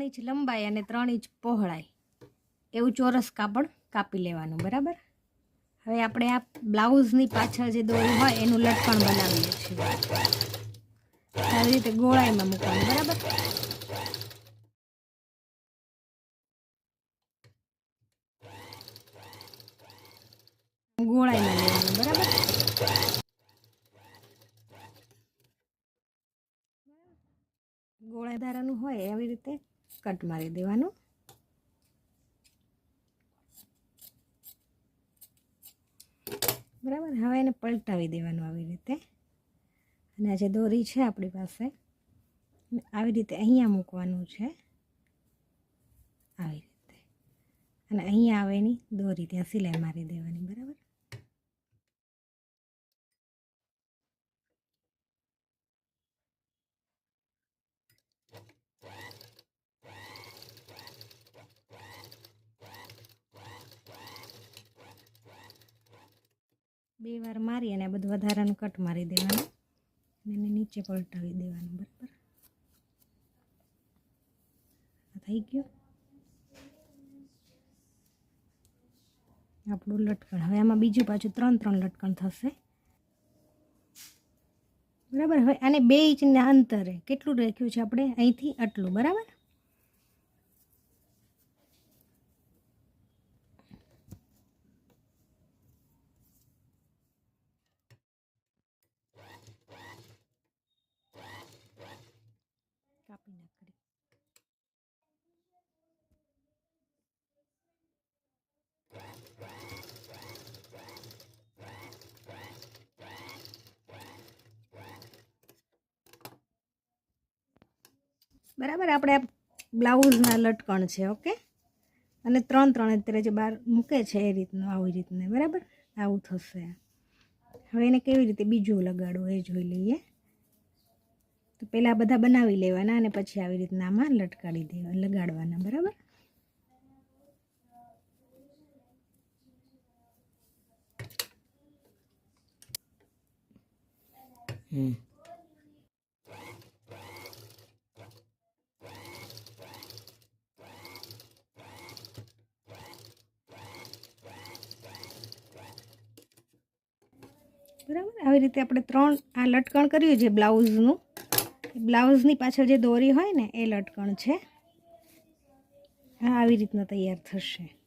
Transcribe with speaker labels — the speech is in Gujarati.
Speaker 1: ત્રણ ઇંચ લંબાઈ અને ત્રણ ઇંચ પહોળાઈ. એવું ચોરસ કાપડ કાપી લેવાનું, બરાબર? હવે આપણે આ બ્લાઉઝની પાછળ જે દોરી હોય એનું લટકણ બનાવીએ છીએ. આવી રીતે ગોળાઈમાં મૂકવાનું, બરાબર? ગોળાઈમાં લેવાનું, બરાબર? ગોળાધારાનું હોય એવી રીતે કટ મારી દેવાનું. બરાબર? હવે એને પલટાવી દેવાનું આવી રીતે. અને આ જે દોરી છે આપણી પાસે આવી રીતે અહીંયા મૂકવાનું છે. આવી રીતે. અને અહીંયા આવે દોરી, ત્યાં સિલાઈ મારી દેવાની, બરાબર? બે વાર મારી અને આ બધું વધારાનું કટ મારી દેવાનું. અને એને નીચે પલટાવી દેવાનું, બરાબર? થઈ ગયું? આપણું લટકણ. હવે આમાં બીજું પાછું ત્રણ ત્રણ લટકણ થશે. બરાબર? હવે આને બે ઇંચના અંતરે કેટલું રાખ્યું છે આપણે? અહીંથી આટલું, બરાબર? કાપી બરાબર, આપણે બ્લાઉઝના લટકણ છે, ઓકે? અને ત્રણ ત્રણ અત્યારે જે બહાર મૂકે છે એ રીતનું, આવી રીતને, બરાબર? આવું થશે. હવે એને કેવી રીતે બીજું લગાડવું એ જોઈ લઈએ. પહેલાં બધા બનાવી લેવાના અને પછી આવી રીતના આમાં લટકાડી દેવા લગાડવાના બરાબર?
Speaker 2: હમ.
Speaker 1: બરાબર? આવી રીતે આપણે ત્રણ આ લટકણ કર્યું છે બ્લાઉઝનું. બ્લાઉઝની પાછળ જે દોરી હોય ને એ લટકણ છે. આવી રીતના તૈયાર થશે.